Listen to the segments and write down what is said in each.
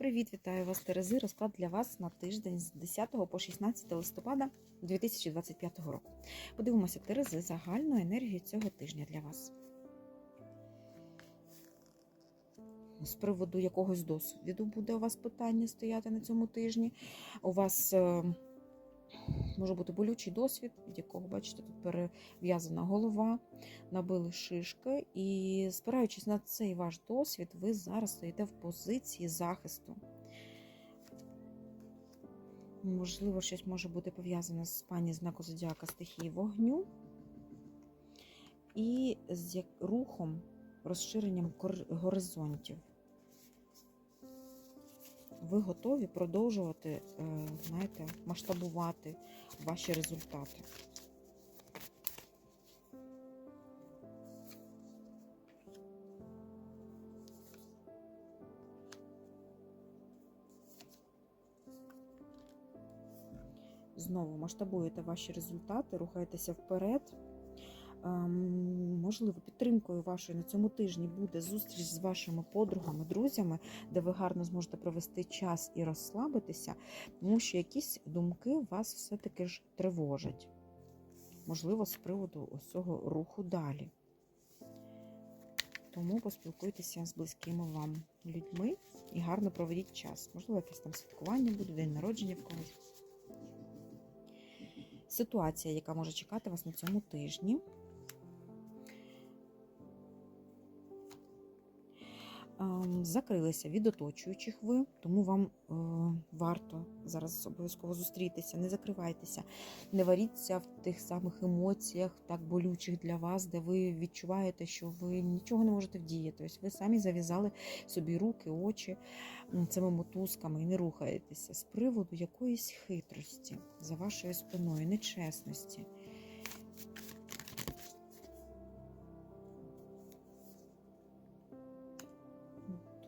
Привіт, вітаю вас, Терези. Розклад для вас на тиждень з 10 по 16 листопада 2025 року. Подивимося, Терези, загальну енергію цього тижня для вас. З приводу якогось досвіду буде у вас питання стояти на цьому тижні. У вас е, може бути болючий досвід, від якого, бачите, тут перев'язана голова, набили шишки, і спираючись на цей ваш досвід, ви зараз стоїте в позиції захисту. Можливо, щось може бути пов'язане з пані знаку зодіака стихії вогню і з рухом, розширенням горизонтів. Ви готові продовжувати, е, знаєте, масштабувати ваші результати. Знову масштабуєте ваші результати, рухаєтеся вперед. Ем, Можливо, підтримкою вашою на цьому тижні буде зустріч з вашими подругами, друзями, де ви гарно зможете провести час і розслабитися, тому що якісь думки вас все-таки ж тривожать. Можливо, з приводу ось цього руху далі. Тому поспілкуйтеся з близькими вам людьми і гарно проведіть час. Можливо, якесь там святкування буде, день народження в когось. Ситуація, яка може чекати вас на цьому тижні. Закрилися від оточуючих ви, тому вам е, варто зараз обов'язково зустрітися. Не закривайтеся, не варіться в тих самих емоціях, так болючих для вас, де ви відчуваєте, що ви нічого не можете вдіяти. Ось ви самі зав'язали собі руки, очі цими мотузками і не рухаєтеся з приводу якоїсь хитрості за вашою спиною, нечесності.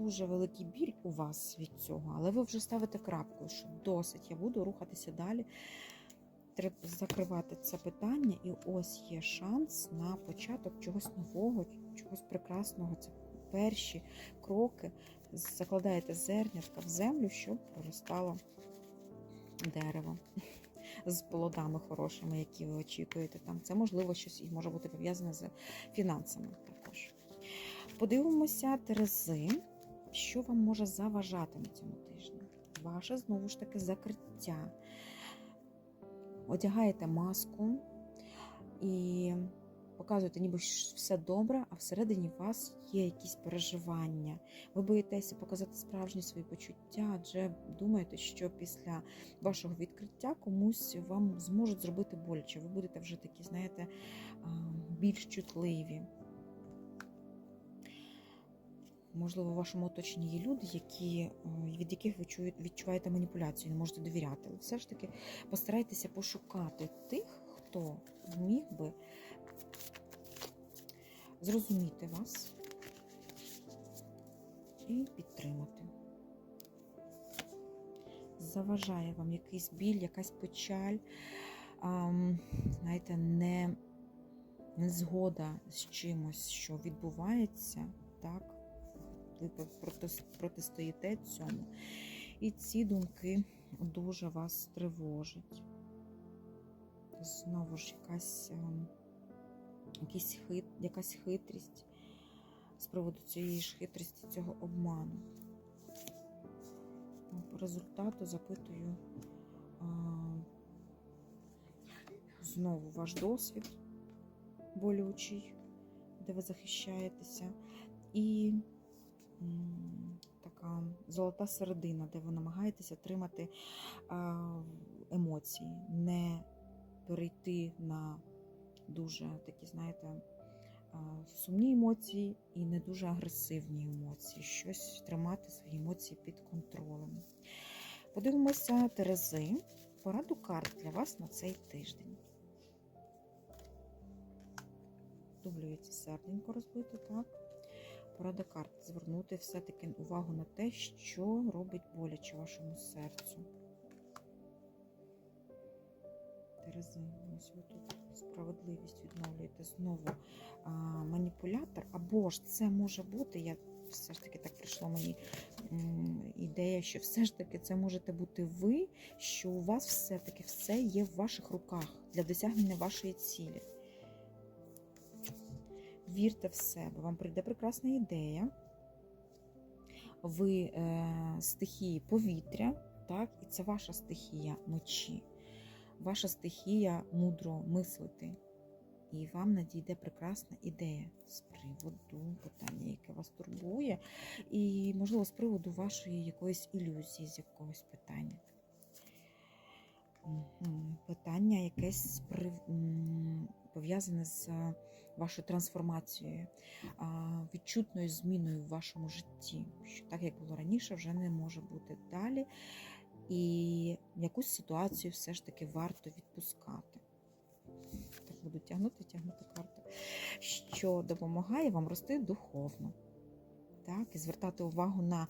Дуже великий біль у вас від цього, але ви вже ставите крапку, що досить, я буду рухатися далі. Треба закривати це питання, і ось є шанс на початок чогось нового, чогось прекрасного. Це перші кроки. Закладаєте зернятка в землю, щоб проростало дерево з плодами хорошими, які ви очікуєте. Там це можливо щось і може бути пов'язане з фінансами також. Подивимося Терези, що вам може заважати на цьому тижні. Ваше знову ж таки закриття. Одягаєте маску і показуєте, ніби все добре, а всередині вас є якісь переживання. Ви боїтеся показати справжні свої почуття, адже думаєте, що після вашого відкриття комусь вам зможуть зробити боляче. Ви будете вже такі, знаєте, більш чутливі. Можливо, в вашому оточенні є люди, які, е, від яких ви відчуваєте маніпуляцію, не можете довіряти. Але все ж таки постарайтеся пошукати тих, хто зміг би зрозуміти вас і підтримати. Заважає вам якийсь біль, якась печаль, знаєте, не, незгода з чимось, що відбувається, так? Ви протистоїте цьому. І ці думки дуже вас тривожать. Знову ж якась, ем, якийсь хит, якась хитрість з приводу цієї ж хитрості, цього обману. Ну, По результату запитую а, знову ваш досвід болючий, де ви захищаєтеся, і така золота середина, де ви намагаєтеся тримати емоції, не перейти на дуже такі, знаєте, сумні емоції і не дуже агресивні емоції, щось тримати свої емоції під контролем. Подивимося Терези, пораду карт для вас на цей тиждень. Дублюється серденько розбите, так? Порада карт звернути все-таки увагу на те, що робить боляче вашому серцю. Терези, ось ви тут справедливість відновлюєте знову а, маніпулятор, або ж це може бути, я все ж таки так прийшло мені ідея, що все ж таки це можете бути ви, що у вас все-таки все є в ваших руках для досягнення вашої цілі. Вірте в себе, вам прийде прекрасна ідея. Ви е, стихії повітря, так, і це ваша стихія мечі, ваша стихія мудро мислити. І вам надійде прекрасна ідея з приводу питання, яке вас турбує, і, можливо, з приводу вашої якоїсь ілюзії, з якогось питання. Питання якесь пов'язане з вашою трансформацією, відчутною зміною в вашому житті, що так, як було раніше, вже не може бути далі. І якусь ситуацію все ж таки варто відпускати. Так буду тягнути, тягнути карту, що допомагає вам рости духовно. Так, і звертати увагу на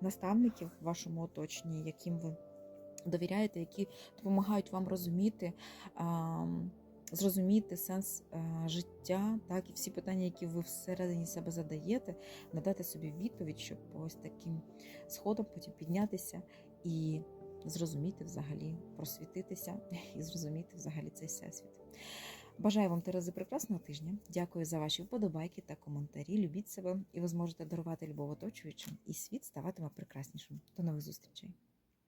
наставників в вашому оточенні, яким ви довіряєте, які допомагають вам розуміти, зрозуміти сенс е, життя, так, і всі питання, які ви всередині себе задаєте, надати собі відповідь, щоб ось таким сходом потім піднятися і зрозуміти взагалі, просвітитися і зрозуміти взагалі цей всесвіт. Бажаю вам Терези прекрасного тижня. Дякую за ваші вподобайки та коментарі. Любіть себе, і ви зможете дарувати любов оточуючим, і світ ставатиме прекраснішим. До нових зустрічей!